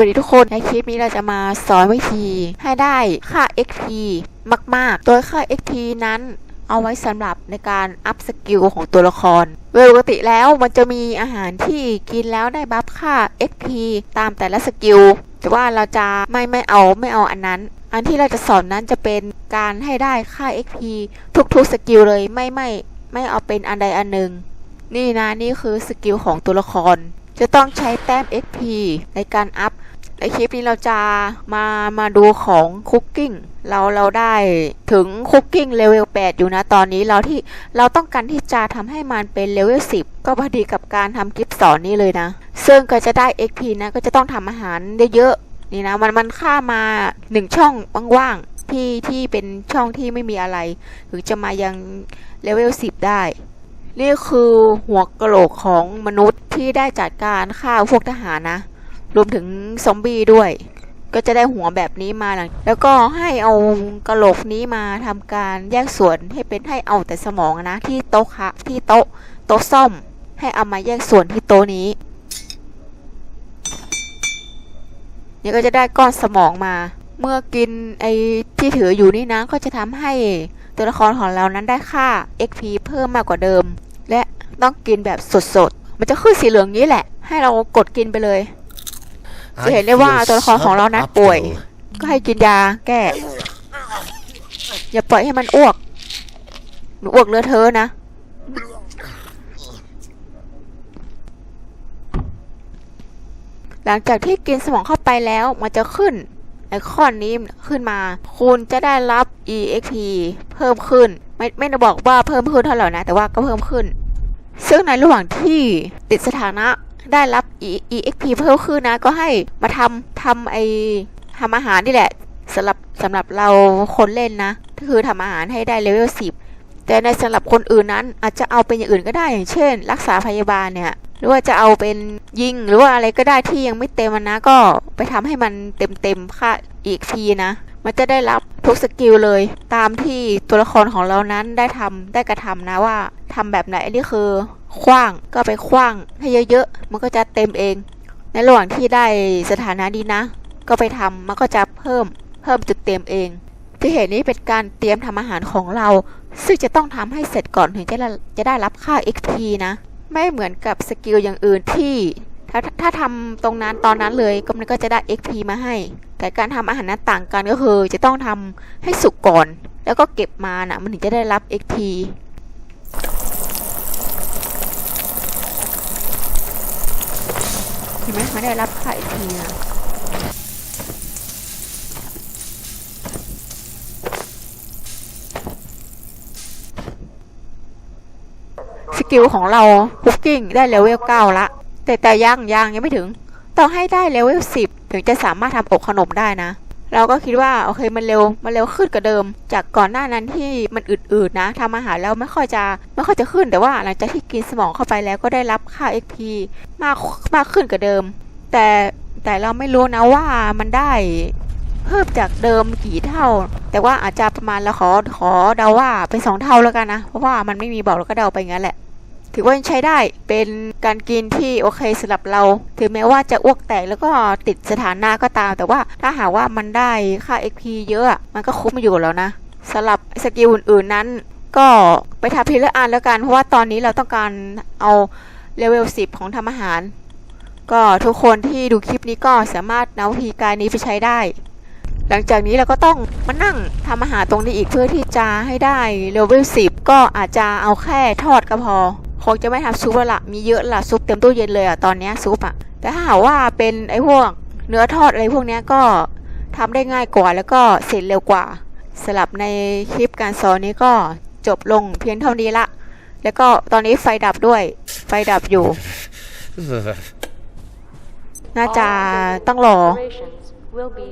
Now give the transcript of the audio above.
วัสดีทุกคน ในคลิปนี้เราจะมาสอนวิธีให้ได้ค่า XP มาก ๆ โดยค่า XP นั้นเอาไว้สำหรับในการอัพสกิลของตัวละครโดยปกติแล้วมันจะมีอาหารที่กินแล้วได้บัฟค่า XP ตามแต่ละสกิล แต่ว่าเราจะไม่ไม่เอาไม่เอาอันนั้น อันที่เราจะสอนนั้นจะเป็นการให้ได้ค่า XP ทุกๆสกิลเลยไม่ไม่ไม่เอาเป็นอันใดอันหนึ่ง นี่นะนี่คือสกิลของตัวละครจะต้องใช้แต้ม XP ในการอัพ ในคลิปนี้เราจะมามาดูของคุกกิ้งเราเราได้ถึงคุกกิ้งเลเวล8อยู่นะตอนนี้เราที่เราต้องการที่จะทำให้มันเป็นเลเวล10 ก็พอดีกับการทำคลิปสอนนี้เลยนะ ซึ่งก็จะได้ XP นะก็จะต้องทำอาหารเยอะๆนี่นะมันมันค่ามาหนึ่งช่องว่างๆที่ที่เป็นช่องที่ไม่มีอะไร ถึงจะมายังเลเวล10 ได้นี่คือหัวกะโหลกของมนุษย์ที่ได้จัดการฆ่าพวกทหารนะ รวมถึงซอมบี้ด้วย ก็จะได้หัวแบบนี้มาหลังแล้วก็ให้เอากระโหลกนี้มาทำการแยกส่วนให้เป็นให้เอาแต่สมองนะ ที่โต๊ะคะที่โต๊ะโต๊ะซ่อม ให้เอามาแยกส่วนที่โต๊ะนี้นี่ก็จะได้ก้อนสมองมา เมื่อกินไอ้ที่ถืออยู่นี่นะก็จะทำให้ตัวละครของเรานั้นได้ค่า XP เพิ่มมากกว่าเดิม และต้องกินแบบสดๆ มันจะขึ้นสีเหลืองนี้แหละ ให้เรากดกินไปเลย จะเห็นได้ว่าตัวละครของเรานั้นป่วย ก็ให้กินยาแก้ อย่าปล่อยให้มันอ้วกหนูอ้วกเลอะเทอะนะ หลังจากที่กินสมองเข้าไปแล้วมันจะขึ้นไอคอนนี้ขึ้นมา คุณจะได้รับ EXP เพิ่มขึ้น ไม่ไม่ได้บอกว่าเพิ่มขึ้นเท่าไหร่นะ แต่ว่าก็เพิ่มขึ้น ซึ่งในระหว่างที่ติดสถานะ ได้รับ e xp เพิ่มขึ้นนะ ก็ให้มาทำทำไอทำอาหารนี่แหละสำหรับสำหรับเราคนเล่นนะก็คือทำอาหารให้ได้เลเวล10แต่ในสำหรับคนอื่นนั้นอาจจะเอาเป็นอย่างอื่นก็ได้อย่างเช่น รักษาพยาบาลเนี่ยหรือว่าจะเอาเป็นยิงหรือว่าอะไรก็ได้ที่ยังไม่เต็มนะก็ไปทำให้มันเต็มเต็มค่าอีกทีนะ มันจะได้รับทุกสกิลเลย ตามที่ตัวละครของเรานั้นได้ทำได้กระทำนะว่าทำแบบไหนอันนี้คือ คว้างก็ไปคว้างให้เยอะๆ มันก็จะเต็มเอง ในระหว่างที่ได้สถานะดีนะ ก็ไปทำมันก็จะเพิ่มเพิ่มจุดเต็มเอง ที่เห็นนี้เป็นการเตรียมทำอาหารของเรา ซึ่งจะต้องทำให้เสร็จก่อนถึงจะจะได้รับค่า XP นะ ไม่เหมือนกับสกิลอย่างอื่นที่ถ้าถ้าทำตรงนั้นตอนนั้นเลยก็มันก็จะได้ XP มาให้ แต่การทำอาหารนั้นต่างกันก็คือจะต้องทำให้สุกก่อน แล้วก็เก็บมานะ่ะมันถึงจะได้รับ XP ห็นไหมมันได้รับค่า XP นะสกิลของเราคุกกิ้งได้เลเวลเก้าละ แต่แต่ยังยังยังไม่ถึง ต้องให้ได้เลเวลสิบถึงจะสามารถทำอบขนมได้นะ เราก็คิดว่าโอเคมันเร็วมันเร็วขึ้นกว่าเดิม จากก่อนหน้านั้นที่มันอืดๆนะทำอาหารแล้วไม่ค่อยจะไม่ค่อยจะขึ้นแต่ว่าหลังจากที่กินสมองเข้าไปแล้วก็ได้รับค่า XP มากมากขึ้นกว่าเดิม แต่แต่เราไม่รู้นะว่ามันได้เพิ่มจากเดิมกี่เท่า แต่ว่าอาจจะประมาณเราขอขอเดาว่าเป็นสองเท่าแล้วกันนะ เพราะว่ามันไม่มีบอกเราก็เดาไปงั้นแหละ ถือว่าใช้ได้เป็นการกินที่โอเคสำหรับเรา ถึงแม้ว่าจะอ้วกแตกแล้วก็ติดสถานะก็ตาม แต่ว่าถ้าหาว่ามันได้ค่า XP เยอะ มันก็คุ้มอยู่แล้วนะสำหรับสกิลอื่นๆนั้น ก็ไปทำทีละอันแล้วกัน เพราะว่าตอนนี้เราต้องการเอาเลเวล 10 ของทำอาหาร ก็ทุกคนที่ดูคลิปนี้ก็สามารถนำวิธีการนี้ไปใช้ได้ หลังจากนี้เราก็ต้องมานั่งทำอาหารตรงนี้อีกเพื่อที่จะให้ได้เลเวล 10 ก็อาจจะเอาแค่ทอดก็พอ งจะไม่ทำซุปแล้วละมีเยอะละซุปเต็มตู้เย็นเลยอะตอนเนี้ยซุปอะแต่ถ้าหากว่าเป็นไอ้พวกเนื้อทอดอะไรพวกเนี้ยก็ทำได้ง่ายกว่า แล้วก็เสร็จเร็วกว่าสำหรับในคลิปการสอนนี้ก็จบลงเพียงเท่านี้ละ แล้วก็ตอนนี้ไฟดับด้วย ไฟดับอยู่ น่าจะต้องรอ Operations will be